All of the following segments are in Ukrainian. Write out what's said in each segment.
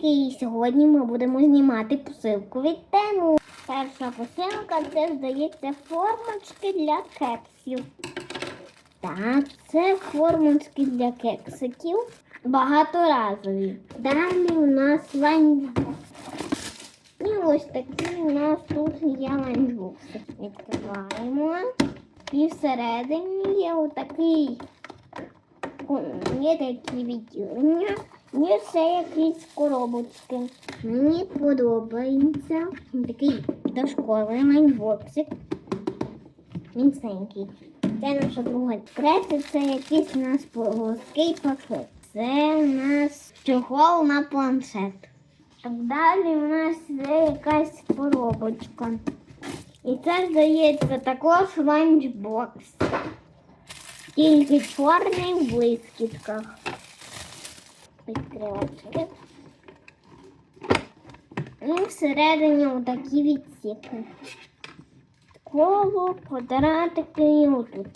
Привітики! Сьогодні ми будемо знімати посилку від тему. Перша посилка це, здається, формочки для кексів. Так, це формочки для кексиків. Багаторазові. Далі у нас ланчбокс. І ось такі у нас тут є ланчбокси. Відкриваємо. І всередині є отакий є такі відділення, є все якісь коробочки. Мені подобається такий дошковий майнбоксик. Мінценький. Це наша друга відкрити, це якийсь у нас плоский пакет. Це у нас чохол на планшет. Так далі у нас є якась коробочка. І це, здається, також ланчбокс. Тільки чорний в блискітках. Відкривати. І всередині отакі відсіки. Коло, квадратики отут.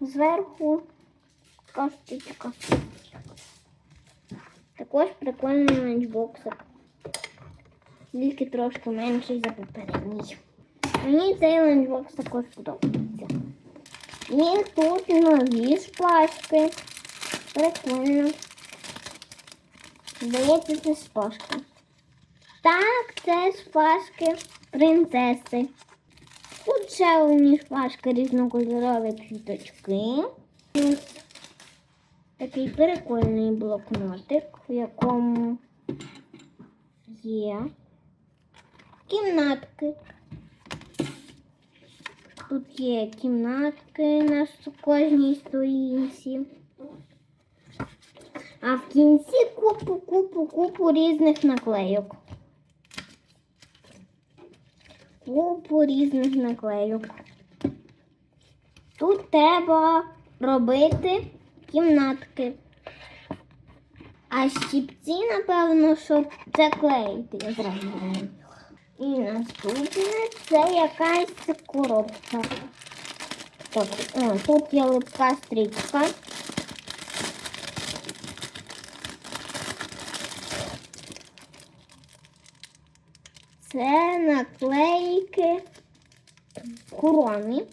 Зверху каштучка. Також прикольний ланчбоксик. Тільки трошки менший за попередній. Мені цей ланчбокс також подобається. І тут нові шпажки. Прикольно. Здається, це шпажки. Так, це шпажки принцеси. Тут ще одні шпажки різнокольорові квіточки. Такий прикольний блокнотик, в якому є кімнатки. Тут є кімнатки на кожній сторінці. А в кінці купу, купу, купу різних наклейок. Купу різних наклейок. Тут треба робити кімнатки. А щіпці, напевно, щоб це клеїти. І наступне це якась коробка. Так, о, тут є липка стрічка. Це наклейки корони.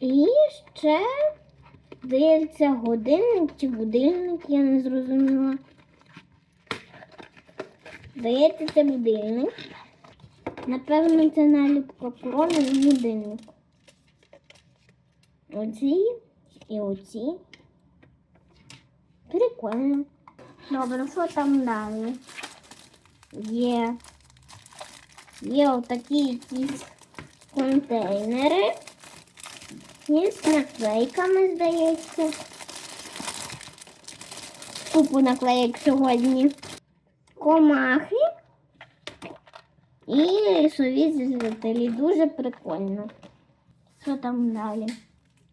І ще, здається, годинник чи будильник, я не зрозуміла. Здається, це будильник. Напевно, це наліпка корони і будинок. Оці і оці. Прикольно. Добре, що там далі? Є. Є отакі якісь контейнери. Є з наклейками, здається. Купу наклеїк сьогодні. Комахи. І лісові звізителі. Дуже прикольно. Що там далі?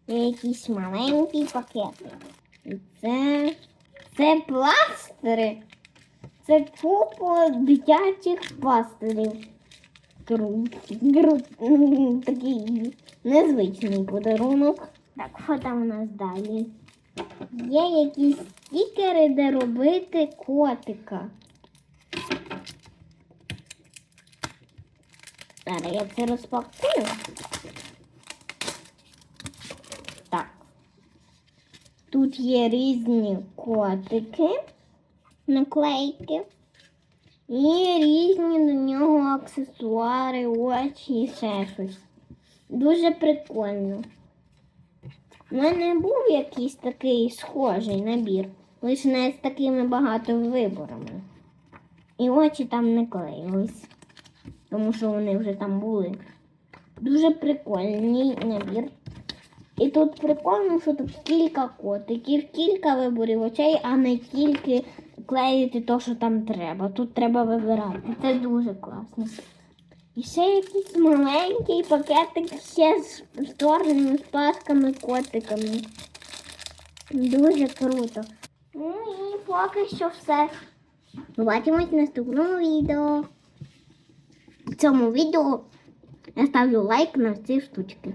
Є якісь маленькі пакети. І це. Це пластири. Це купа дитячих пластирів. Такий незвичний подарунок. Так, що там у нас далі? Є якісь стікери, де робити котика. Зараз я це розпакую. Так. Тут є різні котики, наклейки. І різні до нього аксесуари, очі і ще щось. Дуже прикольно. У мене був якийсь такий схожий набір, лише не з такими багато виборами. І очі там не клеїлись тому що вони вже там були. Дуже прикольний набір. І тут прикольно, що тут кілька котиків, кілька виборів очей, а не тільки клеїти те, що там треба. Тут треба вибирати. Це дуже класно. І ще якийсь маленький пакетик ще з чорними спасками, котиками. Дуже круто. Ну і поки що все. Побачимось в наступному відео. В цьому відео я ставлю лайк на всі штучки.